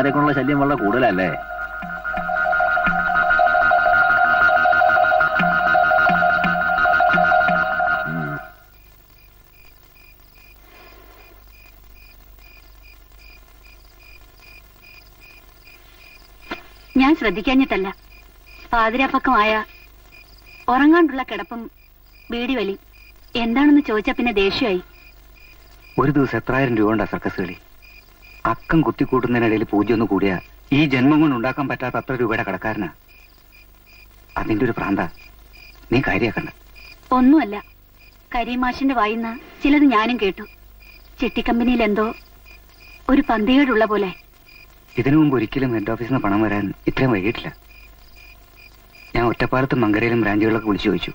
അവന്മാരെ കൊണ്ടുള്ള ശല്യം വളരെ കൂടുതലല്ലേ? ഞാൻ ശ്രദ്ധിക്കാഞ്ഞിട്ടല്ല. പാതിരാപ്പക്കമായ ഉറങ്ങാണ്ടുള്ള കിടപ്പും ബീഡി വലി എന്താണെന്ന് ചോദിച്ചാ പിന്നെ ദേഷ്യമായി. ഒരു ദിവസം എത്രായിരം രൂപ ഉണ്ടാ സർക്കസ് കളി? അക്കം കുത്തിക്കൂട്ടുന്നതിനിടയിൽ പൂജ ഒന്ന് കൂടിയ ഈ ജന്മം കൊണ്ട് ഉണ്ടാക്കാൻ പറ്റാത്ത അത്ര രൂപയുടെ കടക്കാരനാ. അതിന്റെ ഒരു പ്രാന്ത നീ കാര്യാക്കണ്ട. ഒന്നുമല്ല. കരീമാഷിന്റെ വായിന്ന് ചിലത് ഞാനും കേട്ടു. ചിട്ടിക്കമ്പനിയിൽ എന്തോ ഒരു പന്തികേടുള്ള പോലെ. ഇതിനു മുമ്പ് ഒരിക്കലും ഹെഡ് ഓഫീസിൽ നിന്ന് പണം വരാൻ ഇത്രയും വൈകിട്ടില്ല ഞാൻ ഒറ്റപ്പാലത്തും മങ്കരയിലും ബ്രാഞ്ചുകളിലൊക്കെ വിളിച്ചു ചോദിച്ചു.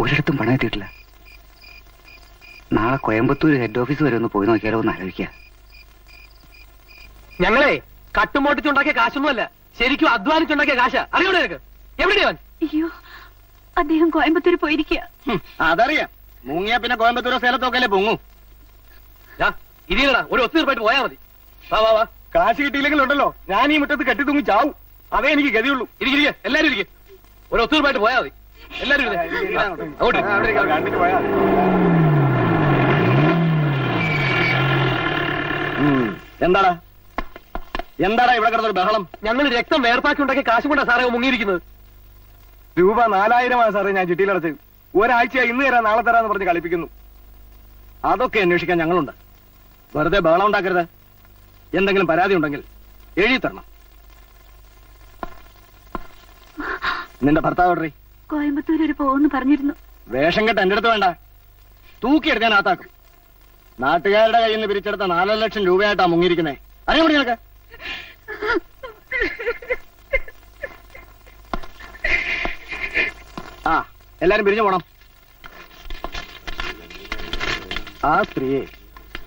ഒരിടത്തും പണം എത്തിയിട്ടില്ല. നാളെ കോയമ്പത്തൂർ ഹെഡ് ഓഫീസ് വരെ ഒന്ന് പോയി നോക്കിയാലോ എന്ന് ആലോചിക്കുക ഞങ്ങളെ കട്ടുമോട്ടിച്ചുണ്ടാക്കിയ കാശൊന്നുമല്ല ശരിക്കും അധ്വാനിച്ചുണ്ടാക്കിയ കാശ. അറിയണോ നിനക്ക്? എവിടെയാ അവൻ? അയ്യോ അദ്ദേഹം കോയമ്പത്തൂർ പോയിരിക്കുക അതറിയാം. മുങ്ങിയ പിന്നെ കോയമ്പത്തൂരോ സ്ഥലത്തൊക്കെ അല്ലേ പൊങ്ങും. ദാ, ഇരിയടാ ഒരു ഒത്തുതീർപ്പായിട്ട് പോയാ മതി. വാ വാ വാ. കാശ് കിട്ടിയില്ലെങ്കിൽ ഉണ്ടല്ലോ ഞാൻ ഈ മുറ്റത്ത് കെട്ടി തൂങ്ങി ചാവും. അതേ എനിക്ക് ഗതിയുള്ളൂ. ഇരിക്കുക എല്ലാരും ഇരിക്കുക ഒരു ഒത്തുതീർപ്പായിട്ട് പോയാ മതി. എല്ലാരും ഇരുന്നേ. ആ, അങ്ങോട്ട് കണ്ടിട്ട് പോയാ എന്താടാ? എന്താടാ ഇവിടെ കിടന്നൊരു ബഹളം? ഞങ്ങൾ രക്തം വേർപ്പാക്കി ഉണ്ടാക്കി കാശ് കൊണ്ടാ സാറേ മുങ്ങിയിരിക്കുന്നത്. രൂപ നാലായിരമാണ് സാറേ ഞാൻ ചിട്ടിയിലടച്ചത് ഒരാഴ്ച ഇന്ന് തരാം നാളെ തരാന്ന് പറഞ്ഞ് കളിപ്പിക്കുന്നു. അതൊക്കെ അന്വേഷിക്കാൻ ഞങ്ങളുണ്ട്. വെറുതെ ബഹളം ഉണ്ടാക്കരുത്. എന്തെങ്കിലും പരാതി ഉണ്ടെങ്കിൽ എഴുതി തരണം. നിന്റെ ഭർത്താവ് എവിടെടി? കോയമ്പത്തൂർ ഒരു പോകുന്നു പറഞ്ഞിരുന്നു. വേഷം കെട്ട് എന്റെ അടുത്ത് വേണ്ട. തൂക്കിയെടുക്കാൻ ആത്താക്കും നാട്ടുകാരുടെ കയ്യിൽ നിന്ന് പിരിച്ചെടുത്ത നാലര ലക്ഷം രൂപയായിട്ടാ മുങ്ങിയിരിക്കുന്നേ. അറിയാൻ പറ്റി നിനക്ക്? ആ എല്ലാരും പിരിഞ്ഞു പോണം. ആ സ്ത്രീയെ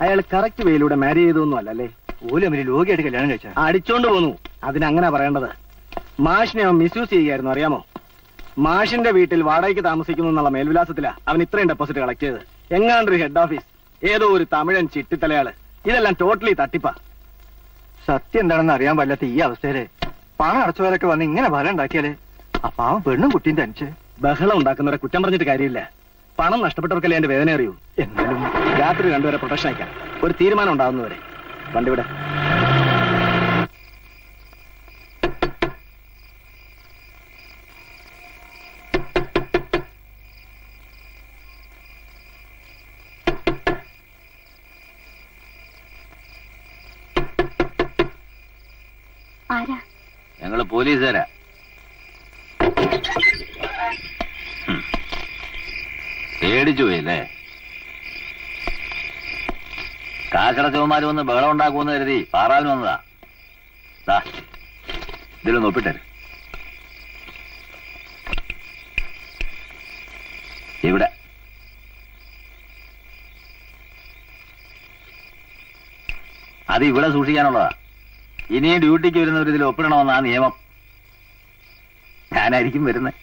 അയാൾ കറക്റ്റ് വേയിലൂടെ മാരി ചെയ്തൊന്നും അല്ലല്ലേ ഓലും അവർ ലോകിയായിട്ട് കല്യാണം കഴിച്ച അടിച്ചോണ്ട് പോന്നു. അതിനങ്ങനെ പറയേണ്ടത്. മാഷിനെ അവൻ മിസ്യൂസ് ചെയ്യുകയായിരുന്നു അറിയാമോ? മാഷിന്റെ വീട്ടിൽ വാടകയ്ക്ക് താമസിക്കുന്നു എന്നുള്ള മേൽവിലാസത്തിലാ അവൻ ഇത്രയും ഡെപ്പോസിറ്റ് കളക്ട് ചെയ്തത്. എങ്ങാണ്ടൊരു ഹെഡ് ഓഫീസ് ഏതോ ഒരു തമിഴൻ ചിട്ടിത്തലയാൾ. ഇതെല്ലാം ടോട്ടലി തട്ടിപ്പാ. സത്യം എന്താണെന്ന് അറിയാൻ പാടില്ലാത്ത ഈ അവസ്ഥയിൽ പണം അടച്ചവരൊക്കെ വന്ന് ഇങ്ങനെ ഫലം ഉണ്ടാക്കിയാൽ? ആ പാവം പെണ്ണും കുട്ടിയും തനിച്ച്. ബഹളം ഉണ്ടാക്കുന്നവരെ കുറ്റം പറഞ്ഞിട്ട് കാര്യമില്ല. പണം നഷ്ടപ്പെട്ടവർക്കല്ലേ എന്റെ വേദന അറിയൂ എന്നാലും രാത്രി രണ്ടുപേരെ പ്രൊട്ടക്ഷൻ അയക്കാം ഒരു തീരുമാനം ഉണ്ടാകുന്നവരെ വണ്ടിവിടെ ഞങ്ങൾ പോലീസുകാരാ. പേടിച്ചു പോയില്ലേ? കാക്കടച്ചവന്മാര് വന്ന് ബഹളം ഉണ്ടാക്കുമെന്ന് കരുതി പാറാൻ വന്നതാ. ഇതിലൊന്ന് ഒപ്പിട്ടര്. ഇവിടെ. അത് ഇവിടെ സൂക്ഷിക്കാനുള്ളതാ. ഇനിയും ഡ്യൂട്ടിക്ക് വരുന്നവർ ഇതിൽ ഒപ്പിടണമെന്നാ നിയമം. ഞാനായിരിക്കും വരുന്നത്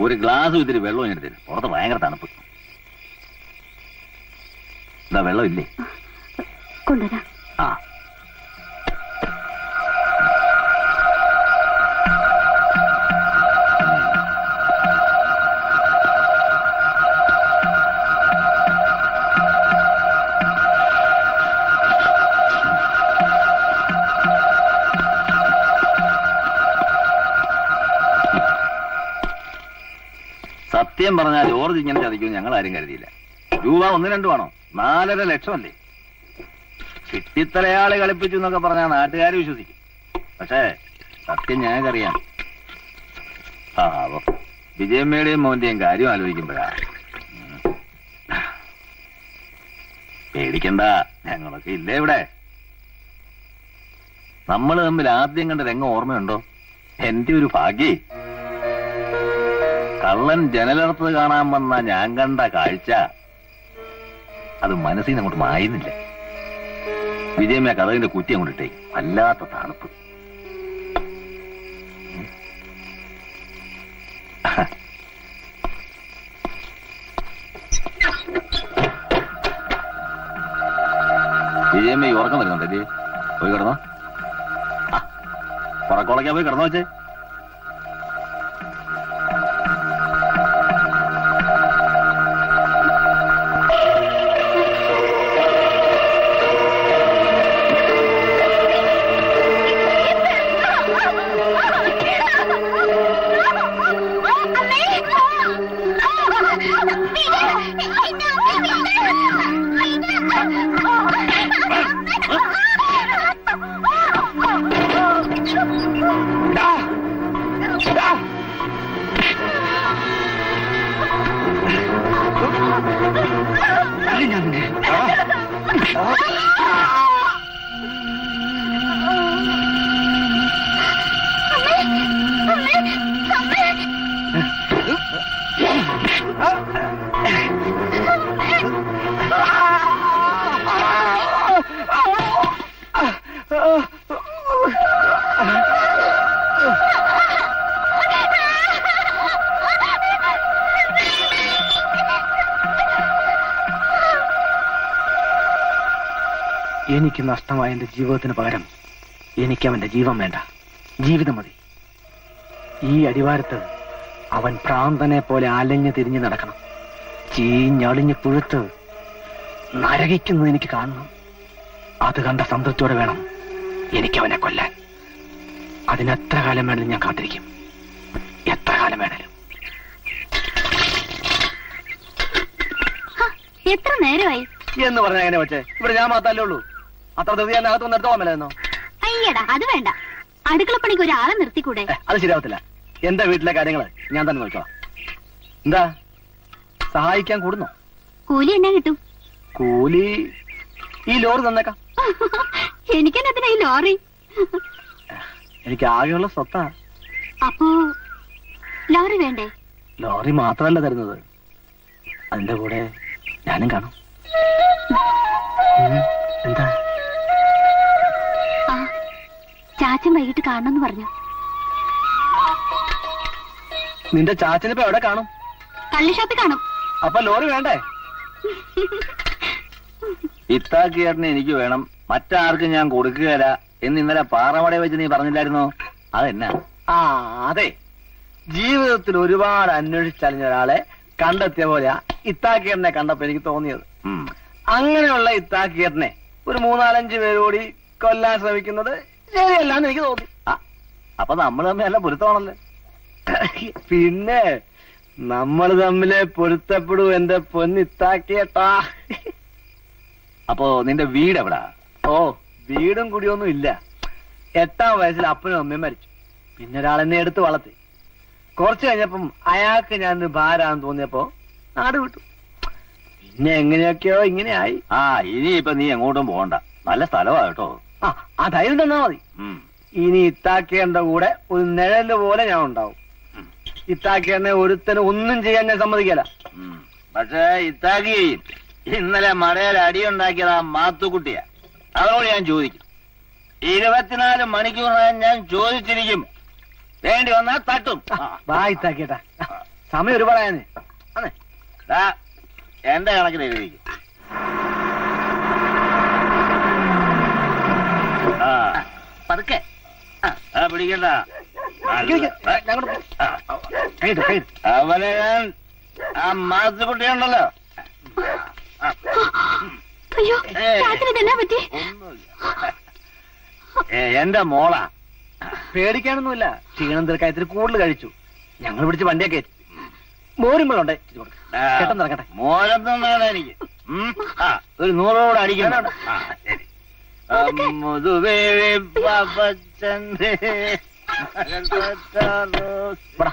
ഒരു ഗ്ലാസ് ഇതിൽ വെള്ളം എടുത്തിട്ട് പുറത്ത് ഭയങ്കര തണുപ്പ്. എന്താ വെള്ളം ഇല്ലേ കൊണ്ടുവരാം. ആ. സത്യം പറഞ്ഞാൽ ജോർജ് ഇങ്ങനെ ചതിക്കും ഞങ്ങൾ ആരും കരുതിയില്ല. രൂപ ഒന്ന് രണ്ടു വേണോ? നാലര ലക്ഷമല്ലേ? ചിട്ടിത്തലയാളെ കളിപ്പിച്ചു എന്നൊക്കെ പറഞ്ഞാൽ നാട്ടുകാർ വിശ്വസിക്കും. പക്ഷേ സത്യം ഞങ്ങൾക്കറിയാം. പാവം. വിജയമ്മയുടെയും മോന്റെയും കാര്യം ആലോചിക്കുമ്പോഴാ. പേടിക്കണ്ട ഞങ്ങളൊക്കെ ഇല്ലേ ഇവിടെ? നമ്മൾ തമ്മിൽ ആദ്യം കണ്ട രംഗം ഓർമ്മയുണ്ടോ? എന്റെ ഒരു ഭാഗ്യേ. കള്ളൻ ജനലടുത്ത് കാണാൻ വന്ന ഞാൻ കണ്ട കാഴ്ച അത് മനസ്സിൽ അങ്ങോട്ട് മായുന്നില്ല. വിജയമ്മ കഥകിന്റെ കുറ്റി അങ്ങോട്ടിട്ടേ വല്ലാത്ത തണുപ്പ്. വിജയമ്മ ഈ ഉറക്കം വരുന്നുണ്ടല്ലേ പോയി കിടന്നോ. ആ, പോയി കിടന്നോ വെച്ചേ എനിക്ക് നഷ്ടമായ എന്റെ ജീവിതത്തിന് പകരം എനിക്ക് അവന്റെ ജീവൻ വേണ്ട. ജീവിതം മതി. ഈ അടിവാരത്ത് അവൻ ഭ്രാന്തനെ പോലെ അലഞ്ഞു തിരിഞ്ഞു നടക്കണം. ചീഞ്ഞളിഞ്ഞ് പുഴുത്ത് നരകിക്കുന്നത് എനിക്ക് കാണണം. അത് കണ്ട സംതൃപ്തിയോടെ വേണം എനിക്ക് അവനെ കൊല്ലാൻ. അതിനെത്ര കാലം വേണേലും ഞാൻ കാത്തിരിക്കും. എത്ര കാലം വേണേലും. എത്ര നേരമായി? എന്ന് പറഞ്ഞാൽ എങ്ങനെ പക്ഷേ ഇവിടെ ഞാൻ മാത്രല്ലേ ഉള്ളൂ. അത്ര ധൃതി ഞാൻ അകത്ത് മേലെന്നോ അയ്യടാ അത് വേണ്ട. അടുക്കളപ്പണിക്ക് ഒരാളെ നിർത്തിക്കൂടെ? അത് ശരിയാവത്തില്ല. എന്റെ വീട്ടിലെ കാര്യങ്ങൾ ഞാൻ തന്നെ നോക്കാം എന്താ? സഹായിക്കാൻ കൂടുന്നോ? കൂലി എന്നാ കിട്ടും? കൂലി ഈ ലോറി തന്നേക്കാം. എനിക്കെന്നാ ഈ ലോറി? എനിക്ക് ആകെയുള്ള സ്വത്താ. അപ്പോ ലോറി വേണ്ടേ? ലോറി മാത്രമല്ല തരുന്നത്. അതിന്റെ കൂടെ ഞാനും കാണും. എന്താ? ചാച്ചൻ വൈകിട്ട് കാണണമെന്ന് പറഞ്ഞു. നിന്റെ ചാച്ചനിപ്പോ എവിടെ കാണും? കള്ളി ഷാപ്പിൽ കാണും. അപ്പൊ ലോറി വേണ്ടേ? ഇത്താക്കിയേട്ടനെ എനിക്ക് വേണം. മറ്റാർക്കും ഞാൻ കൊടുക്കുകയില്ല. എന്ന് ഇന്നലെ പാറമടയെ വെച്ച് നീ പറഞ്ഞില്ലായിരുന്നോ? അതെന്നാ? ആ അതെ. ജീവിതത്തിൽ ഒരുപാട് അന്വേഷിച്ചറിഞ്ഞ ഒരാളെ കണ്ടെത്തിയ പോലെയാ ഇത്താക്കിയറിനെ കണ്ടപ്പോ എനിക്ക് തോന്നിയത്. അങ്ങനെയുള്ള ഇത്താക്കിയറിനെ ഒരു മൂന്നാലഞ്ച് പേരോടി കൊല്ലാൻ ശ്രമിക്കുന്നത് ശരിയല്ലാന്ന് എനിക്ക് തോന്നി. അപ്പൊ നമ്മൾ തമ്മിൽ നല്ല പൊരുത്തമാണല്ലേ. പിന്നെ നമ്മൾ തമ്മിൽ പൊരുത്തപ്പെടൂ എന്റെ പൊന്നിത്താക്കിയട്ടാ അപ്പോ നിന്റെ വീട് എവിടാ? ഓ വീടും കുടിയൊന്നും ഇല്ല. എട്ടാം വയസ്സിൽ അപ്പനും അമ്മയും മരിച്ചു. പിന്നെ ഒരാളെന്നെ എടുത്ത് വളർത്തി. കുറച്ചു കഴിഞ്ഞപ്പം അയാൾക്ക് ഞാൻ ഭാരാന്ന് തോന്നിയപ്പോ നാട് വിട്ടു. പിന്നെ എങ്ങനെയൊക്കെയോ ഇങ്ങനെയായി ആയി. ആ ഇനിയിപ്പൊ നീ എങ്ങോട്ടും പോകണ്ട. നല്ല സ്ഥലമാ കേട്ടോ. ആ ആ ധൈര്യം തന്നാ മതി. ഇനി ഇത്താക്കേണ്ട കൂടെ ഒരു നിഴൽ പോലെ ഞാൻ ഉണ്ടാവും. ഇത്താക്കേണ്ട ഒരുത്തന് ഒന്നും ചെയ്യാൻ ഞാൻ സമ്മതിക്കല. പക്ഷേ ഇത്താക്കി ഇന്നലെ മടയിൽ അടിയുണ്ടാക്കിയത് ആ മാത്തുക്കുട്ടിയാ. അതോട് ഞാൻ ചോദിക്കും. ഇരുപത്തിനാല് മണിക്കൂറിനകം ഞാൻ ചോദിച്ചിരിക്കും. വേണ്ടി വന്നാൽ തട്ടും. വാ ഇത്താക്കേട്ടാ. സമയം ഒരുപാടായെന്നേ. അതെ. എന്റെ കണക്കിന് എഴുതിക്കും ആ പതുക്കെ. പിടിക്കണ്ട. അവനെ ഞാൻ ആ അയ്യോ പറ്റി എന്റെ മോളാ. പേടിക്കാനൊന്നുമില്ല. ക്ഷീണം തീർക്കാൻ ഇത്തിരി കൂടുതൽ കഴിച്ചു. ഞങ്ങൾ പിടിച്ച് വണ്ടിയൊക്കെ മോരുമ്പോഴുണ്ട് മോരും വെള്ളമുണ്ടേ ഇച്ചിരി കൊടുക്ക്. ആ, ഇറങ്ങട്ടെ. മോരൊന്നും എനിക്ക്. ഒരു നൂറോട് അടിക്കണം. പാപ്പച്ചന്റെ ഇവിടെ.